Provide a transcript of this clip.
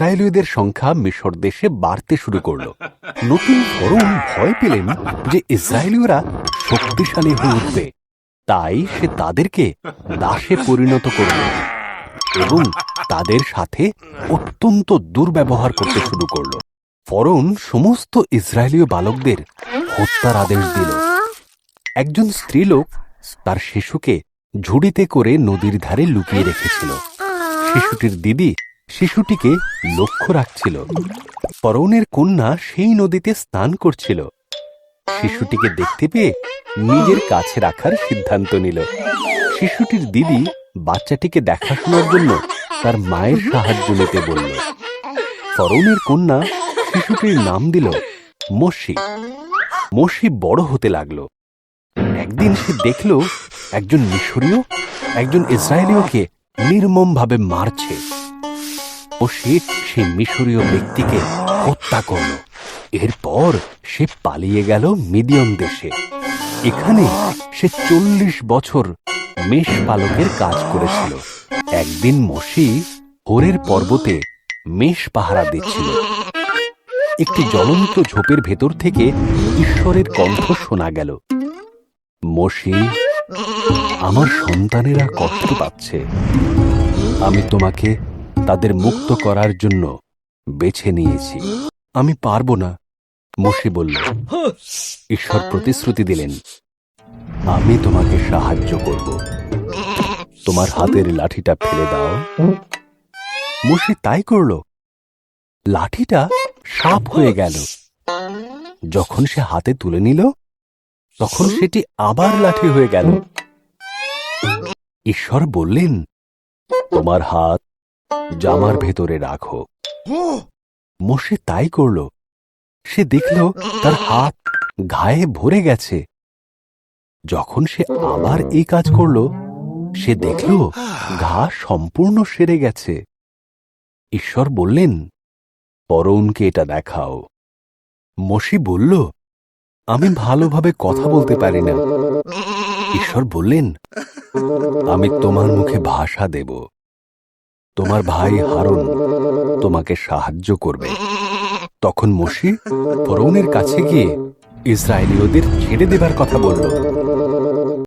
ইসরায়েলীয়দের সংখ্যা মিশর দেশে বাড়তে শুরু করল। নতুন ফরম ভয় পেলেন যে ইসরায়েলীয়রা শক্তিশালী হয়ে উঠবে। তাই সে তাদেরকে দাসে পরিণত করল এবং তাদের সাথে অত্যন্ত দুর্ব্যবহার করতে শুরু করল। ফরন সমস্ত ইসরায়েলীয় বালকদের হত্যার আদেশ দিল। একজন স্ত্রীলোক তার শিশুকে ঝুড়িতে করে নদীর ধারে লুকিয়ে রেখেছিল। শিশুটির দিদি শিশুটিকে লক্ষ্য রাখছিল। ফরৌনের কন্যা সেই নদীতে স্নান করছিল। শিশুটিকে দেখতে পেয়ে নিজের কাছে রাখার সিদ্ধান্ত নিল। শিশুটির দিদি বাচ্চাটিকে দেখাশোনার জন্য তার মায়ের সাহায্য নিতে বলল। ফরৌনের কন্যা শিশুটির নাম দিল মসি। মসি বড় হতে লাগল। একদিন সে দেখল একজন মিশরীয়, একজন ইসরায়েলীয়কে নির্মমভাবে মারছে। ও সে সেই মিশরীয় ব্যক্তিকে হত্যা করল। এরপর সে পালিয়ে গেল মিডিয়ন দেশে। এখানে সে চল্লিশ বছর মেষ পালকের কাজ করেছিল। একদিন মসি হোরের পর্বতে মেষ পাহারা দিচ্ছিল। একটি জ্বলন্ত ঝোপের ভেতর থেকে ঈশ্বরের কণ্ঠ শোনা গেল। মসি, আমার সন্তানেরা কষ্ট পাচ্ছে। আমি তোমাকে তাদের মুক্ত করার জন্য বেছে নিয়েছি। আমি পারব না মসি বলল। ঈশ্বর প্রতিশ্রুতি দিলেন, আমি তোমাকে সাহায্য করব। তোমার হাতের লাঠিটা ফেলে দাও। মসি তাই করল। লাঠিটা সাপ হয়ে গেল। যখন সে হাতে তুলে নিল, তখন সেটি আবার লাঠি হয়ে গেল। ঈশ্বর বললেন, তোমার হাত জামার ভেতরে রাখো মোশে তাই করল। সে দেখল তার হাত ঘায়ে ভরে গেছে। যখন সে আবার এই কাজ করল, সে দেখল ঘা সম্পূর্ণ সেরে গেছে। ঈশ্বর বললেন পরৌনকে এটা দেখাও। মসি বলল, আমি ভালোভাবে কথা বলতে পারি না। ঈশ্বর বললেন, আমি তোমার মুখে ভাষা দেব। তোমার ভাই হারুন তোমাকে সাহায্য করবে। তখন মশি ফরৌনের কাছে গিয়ে ইসরায়েলীয়দের ছেড়ে দেবার কথা বলল।